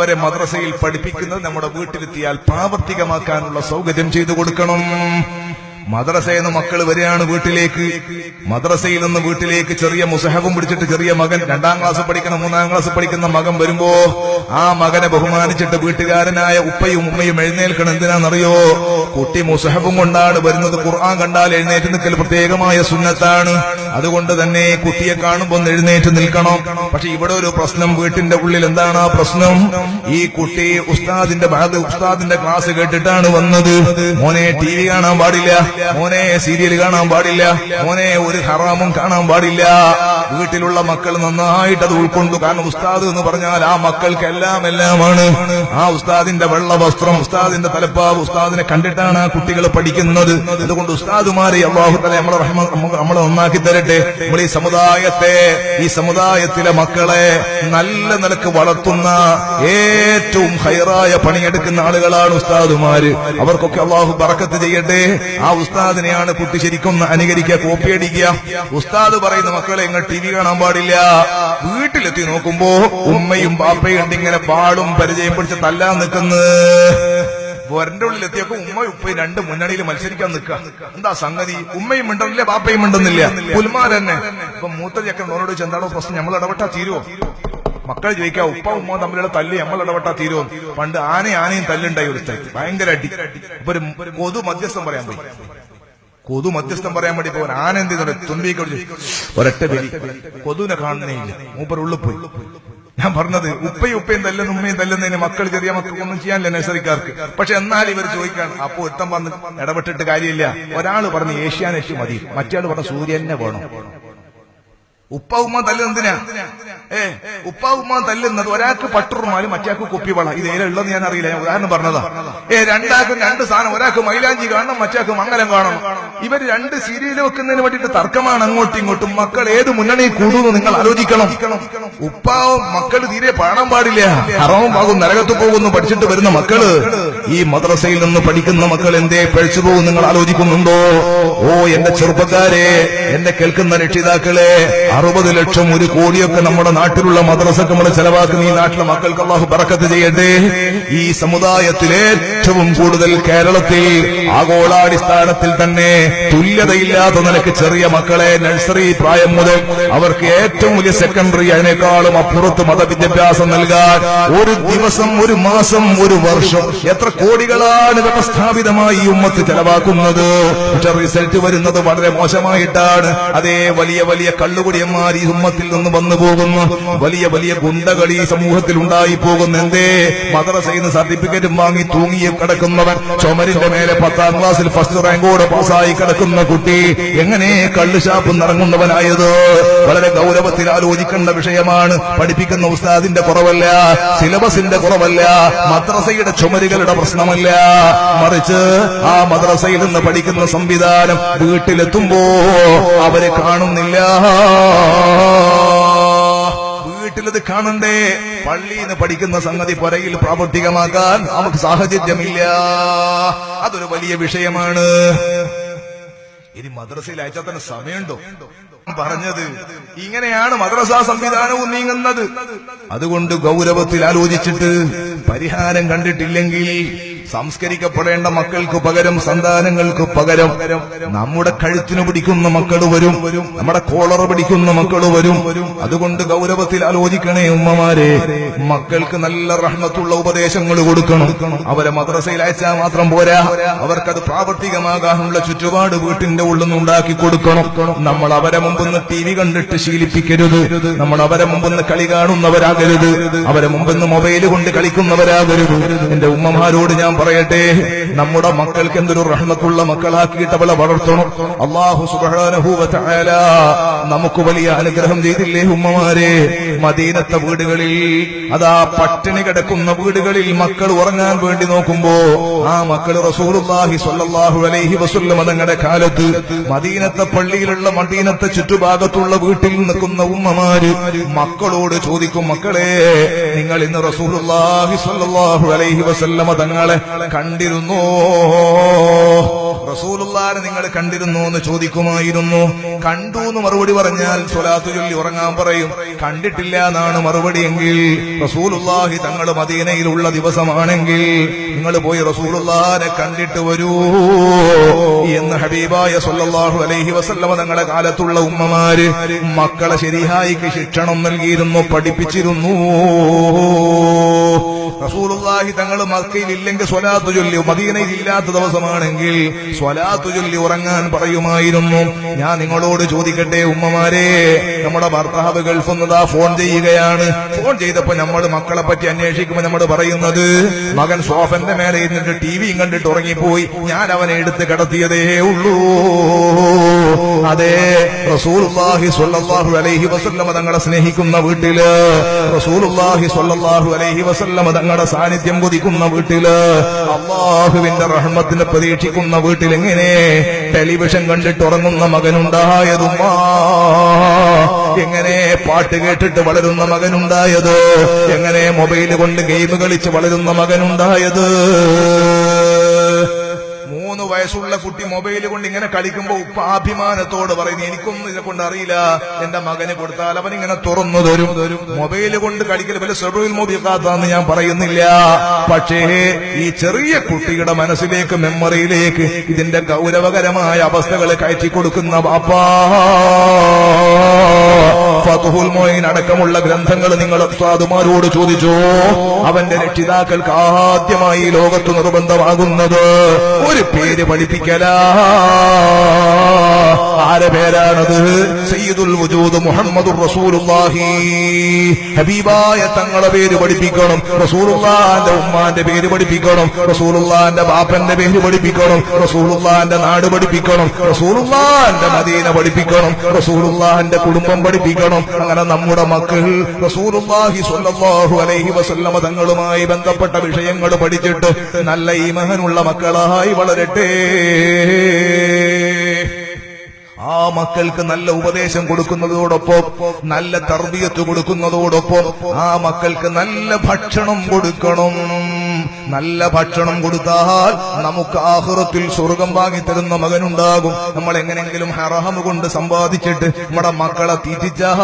അവരെ മദ്രസയിൽ പഠിപ്പിക്കുന്നത് നമ്മുടെ വീട്ടിലെത്തിയാൽ പ്രാവർത്തികമാക്കാനുള്ള സൗകര്യം ചെയ്തു കൊടുക്കണം. മദ്രസയിൽ നിന്ന് മക്കൾ വരികയാണ് വീട്ടിലേക്ക്. മദ്രസയിൽ നിന്ന് വീട്ടിലേക്ക് ചെറിയ മുസഹബും പിടിച്ചിട്ട് ചെറിയ മകൻ രണ്ടാം ക്ലാസ് പഠിക്കുന്ന മൂന്നാം ക്ലാസ് പഠിക്കുന്ന മകൻ വരുമ്പോ ആ മകനെ ബഹുമാനിച്ചിട്ട് വീട്ടുകാരനായ ഉപ്പയും ഉമ്മയും എഴുന്നേൽക്കണം. എന്തിനാണെന്നറിയോ? കുട്ടി മുസഹബും കൊണ്ടാണ് വരുന്നത്. ഖുർആൻ കണ്ടാൽ എഴുന്നേറ്റ് നിൽക്കൽ പ്രത്യേകമായ സുന്നത്താണ്. അതുകൊണ്ട് തന്നെ കുട്ടിയെ കാണുമ്പോൾ എഴുന്നേറ്റ് നിൽക്കണം. പക്ഷെ ഇവിടെ ഒരു പ്രശ്നം വീട്ടിന്റെ ഉള്ളിൽ എന്താണ് ആ പ്രശ്നം? ഈ കുട്ടി ഉസ്താദിന്റെ ഉസ്താദിന്റെ ക്ലാസ് കേട്ടിട്ടാണ് വന്നത്. മോനെ ടി വി കാണാൻ പാടില്ല. മോനെ സീരിയൽ കാണാൻ പാടില്ല. മോനെ ഒരു ഹറാമും കാണാൻ പാടില്ല. വീട്ടിലുള്ള മക്കൾ നന്നായിട്ട് അത് ഉൾക്കൊണ്ടു. കാരണം ഉസ്താദ് എന്ന് പറഞ്ഞാൽ ആ മക്കൾക്ക് എല്ലാം എല്ലാമാണ്. ആ ഉസ്താദിന്റെ വെള്ള വസ്ത്രം ഉസ്താദിന്റെ തലപ്പാവ് ഉസ്താദിനെ കണ്ടിട്ടാണ് ആ കുട്ടികൾ പഠിക്കുന്നത്. അതുകൊണ്ട് ഉസ്താദുമാരെ അള്ളാഹു തല നമ്മളെ നമ്മളെ നന്നാക്കി തരട്ടെ. നമ്മൾ ഈ സമുദായത്തെ ഈ സമുദായത്തിലെ മക്കളെ നല്ല നിലയ്ക്ക് വളർത്തുന്ന ഏറ്റവും ഹൈറായ പണിയെടുക്കുന്ന ആളുകളാണ് ഉസ്താദുമാര്. അവർക്കൊക്കെ അള്ളാഹു പറക്കത്ത് ചെയ്യട്ടെ. ആ ഉസ്താദിനെയാണ് കുട്ടി ശരിക്കും അനുകരിക്കുക കോപ്പിയടിക്കുക ഉസ്താദ് പറയുന്ന മക്കളെ ഇങ്ങോട്ട് ടി വി കാണാൻ പാടില്ല. വീട്ടിലെത്തി നോക്കുമ്പോ ഉമ്മയും ബാപ്പയും ഉണ്ട് ഇങ്ങനെ പാടും പരിചയം പിടിച്ച് തല്ലാൻ നിൽക്കുന്നത് വരന്റെ ഉള്ളിൽ എത്തിയപ്പോ ഉമ്മയും ഉപ്പയും രണ്ട് മുന്നണിയിൽ മത്സരിക്കാൻ നിൽക്കുക. എന്താ സംഗതി? ഉമ്മയും മിണ്ടുന്നില്ല ബാപ്പയും മിണ്ടുന്നില്ല. പുൽമാർ തന്നെ ഇപ്പൊ മൂത്ത ചെക്കൻ ഓരോട് ചെന്താണോ പ്രശ്നം? നമ്മൾ ഇടപെട്ടാ തീരുവോ? മക്കൾ ചോദിക്കാം ഉപ്പ ഉമ്മ തമ്മിലുള്ള തല്ല് നമ്മൾ ഇടപെട്ടാ തീരുവോ? പണ്ട് ആനയും ആനയും തല്ലുണ്ടായി ഒരു സ്ഥലത്ത് ഭയങ്കര അടി. ഒരു പൊതു മധ്യസ്ഥം പറയാൻ പോയി. കൊതു മധ്യസ്ഥം പറയാൻ വേണ്ടി പോകാൻ ആന എന്ത് ചെയ്തോടെ ഒരൊറ്റ ബലി കൊതുവിനെ കാണുന്നേ ഇല്ല മൂപ്പർ ഉള്ളിൽ പോയി. ഞാൻ പറഞ്ഞത് ഉപ്പയും ഉപ്പയും തല്ലുന്ന ഉമ്മയും തല്ലുന്നതിന് മക്കൾ ചെറിയ മക്കൾക്കൊന്നും ചെയ്യാനില്ല നഴ്സറിക്കാർക്ക്. പക്ഷെ എന്നാൽ ഇവർ ചോദിക്കാൻ അപ്പോ ഒരുത്തം വന്ന് ഇടപെട്ടിട്ട് കാര്യമില്ല. ഒരാൾ പറഞ്ഞ് ഏഷ്യാനെറ്റ് മതി. മറ്റേ പറഞ്ഞ സൂര്യനെ വേണം. ഉപ്പ ഉമ്മ തല്ലുന്നതിനാ ഏ ഉപ്പാ ഉമ്മ തല്ലുന്നത് ഒരാൾക്ക് പട്ടുറുമാലും മറ്റേക്ക് കുപ്പിവള. ഇത് ഏലുള്ളത് ഞാൻ അറിയില്ല ഞാൻ ഉദാഹരണം പറഞ്ഞതാ. ഏ രണ്ടാൾക്കും രണ്ട് സാധനം. ഒരാൾക്ക് മൈലാഞ്ചി കാണണം മറ്റേക്ക് മംഗലം കാണണം. ഇവർ രണ്ട് സീരിയൽ വെക്കുന്നതിന് വേണ്ടിയിട്ട് തർക്കമാണ് അങ്ങോട്ടും ഇങ്ങോട്ടും. മക്കൾ ഏത് മുന്നണി കൂടുന്നു നിങ്ങൾ ആലോചിക്കണം. ഉപ്പാവും മക്കൾ തീരെ പാടാൻ പാടില്ല. അറവും പാകും നരകത്ത് പോകുന്നു പഠിച്ചിട്ട് വരുന്ന മക്കൾ. ഈ മദ്രസയിൽ നിന്ന് പഠിക്കുന്ന മക്കൾ എന്തേ പഴിച്ചു പോകും നിങ്ങൾ ആലോചിക്കുന്നുണ്ടോ? ഓ എന്റെ ചെറുപ്പക്കാരെ എന്നെ കേൾക്കുന്ന രക്ഷിതാക്കളെ അറുപത് ലക്ഷം ഒരു കോടിയൊക്കെ നമ്മുടെ നാട്ടിലുള്ള മദ്രസക്ക് നമ്മൾ ചെലവാക്കുന്ന ഈ നാട്ടിലെ മക്കൾക്ക് അള്ളാഹു പറക്കത്ത് ചെയ്യട്ടെ. ഈ സമുദായത്തിലെ ഏറ്റവും കൂടുതൽ കേരളത്തിൽ ആഗോളാടിസ്ഥാനത്തിൽ തന്നെ തുല്യതയില്ലാത്ത നിലയ്ക്ക് ചെറിയ മക്കളെ നഴ്സറി പ്രായം മുതൽ അവർക്ക് ഏറ്റവും വലിയ സെക്കൻഡറി അതിനേക്കാളും അപ്പുറത്ത് മതവിദ്യാഭ്യാസം നൽകാൻ ഒരു ദിവസം ഒരു മാസം ഒരു വർഷം എത്ര കോടികളാണ് വ്യവസ്ഥാപിതമായി ഈ ഉമ്മത്ത് ചെലവാക്കുന്നത്. റിസൾട്ട് വരുന്നത് വളരെ മോശമായിട്ടാണ്. അതേ വലിയ വലിയ കള്ളുകുടിയന്മാർ ഈ ഉമ്മത്തിൽ നിന്ന് വന്നു പോകുന്നു. വലിയ വലിയ ഗുണ്ടകൾ ഈ സമൂഹത്തിൽ ഉണ്ടായി പോകുന്ന എന്തേ മദ്രസയിൽ നിന്ന് സർട്ടിഫിക്കറ്റും വാങ്ങി തൂങ്ങി കിടക്കുന്നവൻ ചുമരിന്റെ മേലെ പത്താം ക്ലാസ്സിൽ ഫസ്റ്റ് റാങ്കോടെ പാസ്സായി കിടക്കുന്ന കുട്ടി എങ്ങനെ കള്ളുഷാപ്പ് നിറങ്ങുന്നവനായത്? വളരെ ഗൗരവത്തിൽ ആലോചിക്കേണ്ട വിഷയമാണ്. പഠിപ്പിക്കുന്ന ഉസ്താദിന്റെ കുറവല്ല സിലബസിന്റെ കുറവല്ല മദ്രസയുടെ ചുമരുകളുടെ പ്രശ്നമല്ല. മറിച്ച് ആ മദ്രസയിൽ നിന്ന് പഠിക്കുന്ന സംവിധാനം വീട്ടിലെത്തുമ്പോ അവരെ കാണുന്നില്ല. വീട്ടിലത് കാണണ്ടേ? പള്ളിയിൽ നിന്ന് പഠിക്കുന്ന സംഗതി പുരയിൽ പ്രാവർത്തികമാക്കാൻ നമുക്ക് സാഹചര്യമില്ല. അതൊരു വലിയ വിഷയമാണ്. ഇനി മദ്രസയിൽ അയച്ചാൽ തന്നെ സമയമുണ്ടോ പറഞ്ഞത് ഇങ്ങനെയാണ് മദ്രസാ സംവിധാനവും നീങ്ങുന്നത്. അതുകൊണ്ട് ഗൗരവത്തിൽ ആലോചിച്ചിട്ട് പരിഹാരം കണ്ടിട്ടില്ലെങ്കിൽ സംസ്കരിക്കപ്പെടേണ്ട മക്കൾക്ക് പകരം സന്താനങ്ങൾക്ക് പകരം നമ്മുടെ കഴുത്തിന് പിടിക്കുന്ന മക്കൾ വരും നമ്മുടെ കോളർ പിടിക്കുന്ന മക്കൾ വരും. അതുകൊണ്ട് ഗൗരവത്തിൽ ആലോചിക്കണേ ഉമ്മമാരെ മക്കൾക്ക് നല്ല റഹ്മത്തുള്ള ഉപദേശങ്ങൾ കൊടുക്കണം. അവരെ മദ്രസയിൽ അയച്ചാൽ മാത്രം പോരാ. അവർക്കത് പ്രാവർത്തികമാകാനുള്ള ചുറ്റുപാട് വീട്ടിന്റെ ഉള്ളിൽ നിന്ന് ഉണ്ടാക്കി കൊടുക്കണം. നമ്മൾ അവരെ മുമ്പെന്ന് ടി വി കണ്ടിട്ട് ശീലിപ്പിക്കരുത്. നമ്മൾ അവരെ മുമ്പെന്ന് കളി കാണുന്നവരാകരുത്. അവരെ മുമ്പെന്ന് മൊബൈൽ കൊണ്ട് കളിക്കുന്നവരാകരുത്. എന്റെ ഉമ്മമാരോട് ഞാൻ പറയട്ടെ നമ്മുടെ മക്കൾക്ക് എന്തൊരു റഹ്മത്തുള്ള മക്കളാക്കിയിട്ട് അവളെ വളർത്തണം. അള്ളാഹു സുബാനഹൂവല നമുക്ക് വലിയ അനുഗ്രഹം ചെയ്തില്ലേ ഉമ്മമാരെ? മദീനത്തെ വീടുകളിൽ അതാ പട്ടിണി കിടക്കുന്ന വീടുകളിൽ മക്കൾ ഉറങ്ങാൻ വേണ്ടി നോക്കുമ്പോ ആ മക്കൾ റസൂലുള്ളാഹി സ്വല്ലല്ലാഹു അലൈഹി വസുല്ല തങ്ങളുടെ കാലത്ത് മദീനത്തെ പള്ളിയിലുള്ള മദീനത്തെ ചുറ്റുഭാഗത്തുള്ള വീട്ടിൽ നിൽക്കുന്ന ഉമ്മമാര് മക്കളോട് ചോദിക്കും മക്കളെ നിങ്ങൾ ഇന്ന് റസൂലുള്ളാഹി സ്വല്ലല്ലാഹു അലൈഹി വസല്ലമ തങ്ങളെ കണ്ടിരുന്നോ? റസൂലുള്ളാനെ നിങ്ങൾ കണ്ടിരുന്നു എന്ന് ചോദിക്കുമായിരുന്നു. കണ്ടു എന്ന് മറുപടി പറഞ്ഞാൽ സ്വലാത്തു ചൊല്ലി ഉറങ്ങാൻ പറയും. കണ്ടിട്ടില്ല എന്നാണ് മറുപടി എങ്കിൽ റസൂലുള്ളാഹി തങ്ങൾ മദീനയിലുള്ള ദിവസമാണെങ്കിൽ നിങ്ങൾ പോയി റസൂലുള്ളാനെ കണ്ടിട്ട് വരൂ എന്ന് ഹബീബായ സല്ലല്ലാഹു അലൈഹി വസല്ലമ തങ്ങളുടെ കാലത്തുള്ള ഉമ്മമാര് മക്കളെ ശരിഹായിക്ക് ശിക്ഷണം നൽകിയിരുന്നു പഠിപ്പിച്ചിരുന്നു. റസൂലുള്ളാഹി തങ്ങൾ മക്കയിൽ ഇല്ലെങ്കിൽ സ്വലാത്തു ചൊല്ലി മദീനയിൽ ഇല്ലാത്ത ദിവസമാണെങ്കിൽ സ്വലാത്തു ചൊല്ലി ഉറങ്ങാൻ പറയുമായിരുന്നു. ഞാൻ നിങ്ങളോട് ചോദിക്കട്ടെ ഉമ്മമാരെ നമ്മുടെ ഭർത്താവ് ഗൾഫിൽ നിന്നതാ ഫോൺ ചെയ്യുകയാണ്. ഫോൺ ചെയ്തപ്പോ നമ്മൾ മക്കളെ പറ്റി അന്വേഷിക്കുമ്പോൾ നമ്മൾ പറയുന്നത് മകൻ സോഫന്റെ മേലെ ഇരുന്നിട്ട് ടി വിയും കണ്ടിട്ട് ഉറങ്ങിപ്പോയി. ഞാൻ അവനെ എടുത്ത് കിടത്തിയതേ ഉള്ളൂ. അതെ റസൂലുള്ളാഹി സ്വല്ലല്ലാഹു അലൈഹി വസല്ലമ തങ്ങളെ സ്നേഹിക്കുന്ന വീട്ടിൽ റസൂലുള്ളാഹി സ്വല്ലല്ലാഹു അലൈഹി വസല്ലമ തങ്ങളുടെ സാന്നിധ്യം കൊതിക്കുന്ന വീട്ടിൽ അള്ളാഹുവിന്റെ റഹ്മത്തിന് പ്രതീക്ഷിക്കുന്ന വീട്ടിൽ എങ്ങനെ ടെലിവിഷൻ കണ്ടിട്ട് ഉറങ്ങുന്ന മകനുണ്ടായതുമ്മാ എങ്ങനെ പാട്ട് കേട്ടിട്ട് വളരുന്ന മകനുണ്ടായത്? എങ്ങനെ മൊബൈൽ കൊണ്ട് ഗെയിം കളിച്ച് വളരുന്ന മകനുണ്ടായത്? വയസ്സുള്ള കുട്ടി മൊബൈൽ കൊണ്ട് ഇങ്ങനെ കളിക്കുമ്പോ ഉപ്പ അഭിമാനത്തോട് പറയുന്നു എനിക്കൊന്നും ഇതിനെ കൊണ്ട് അറിയില്ല. എന്റെ മകന് കൊടുത്താൽ അവൻ ഇങ്ങനെ തുറന്നു തരും. മൊബൈൽ കൊണ്ട് കളിക്കൽ വല്ല സെബുൽ കാത്താന്ന് ഞാൻ പറയുന്നില്ല. പക്ഷേ ഈ ചെറിയ കുട്ടിയുടെ മനസ്സിലേക്ക് മെമ്മറിയിലേക്ക് ഇതിന്റെ ഗൗരവകരമായ അവസ്ഥകൾ കയറ്റി കൊടുക്കുന്ന ബാപ്പാ മൊയിൻ അടക്കമുള്ള ഗ്രന്ഥങ്ങൾ നിങ്ങൾ സാധുമാരോട് ചോദിച്ചോ? അവന്റെ രക്ഷിതാക്കൾക്ക് ആദ്യമായി ലോകത്ത് നിർബന്ധമാകുന്നത് ഒരു പേര് പഠിപ്പിക്കല ആരെ പേരാണത്? സയ്യിദുൽ വജൂദ് മുഹമ്മദ് റസൂലുള്ളാഹി. ഹബീബായ തങ്ങളെ പേര് പഠിപ്പിക്കണം. റസൂലുള്ളാന്റെ ഉമ്മാന്റെ പേര് പഠിപ്പിക്കണം. റസൂലുള്ളാന്റെ ബാപ്പന്റെ പേര് പഠിപ്പിക്കണം. റസൂലുള്ളാന്റെ നാട് പഠിപ്പിക്കണം. റസൂലുള്ളാന്റെ മദീന പഠിപ്പിക്കണം. റസൂലുള്ളാന്റെ കുടുംബം പഠിപ്പിക്കണം. അങ്ങനെ നമ്മുടെ മക്കൾ റസൂലുള്ളാഹി സ്വല്ലല്ലാഹു അലൈഹി വസല്ലമ തങ്ങളുമായി ബന്ധപ്പെട്ട വിഷയങ്ങൾ പഠിച്ചിട്ട് നല്ല ഈ ഈമഹനുള്ള മക്കളായി വളരട്ടെ. ആ മക്കൾക്ക് നല്ല ഉപദേശം കൊടുക്കുന്നതോടൊപ്പം നല്ല തർബിയത്ത് കൊടുക്കുന്നതോടൊപ്പം ആ മക്കൾക്ക് നല്ല ഭക്ഷണം കൊടുക്കണം. നല്ല ഭക്ഷണം കൊടുത്താൽ നമുക്ക് ആഹുറത്തിൽ സ്വർഗം വാങ്ങിത്തരുന്ന മകനുണ്ടാകും. നമ്മൾ എങ്ങനെയെങ്കിലും ഹറഹം കൊണ്ട് സമ്പാദിച്ചിട്ട് നമ്മുടെ മക്കളെ തീറ്റിച്ചാൽ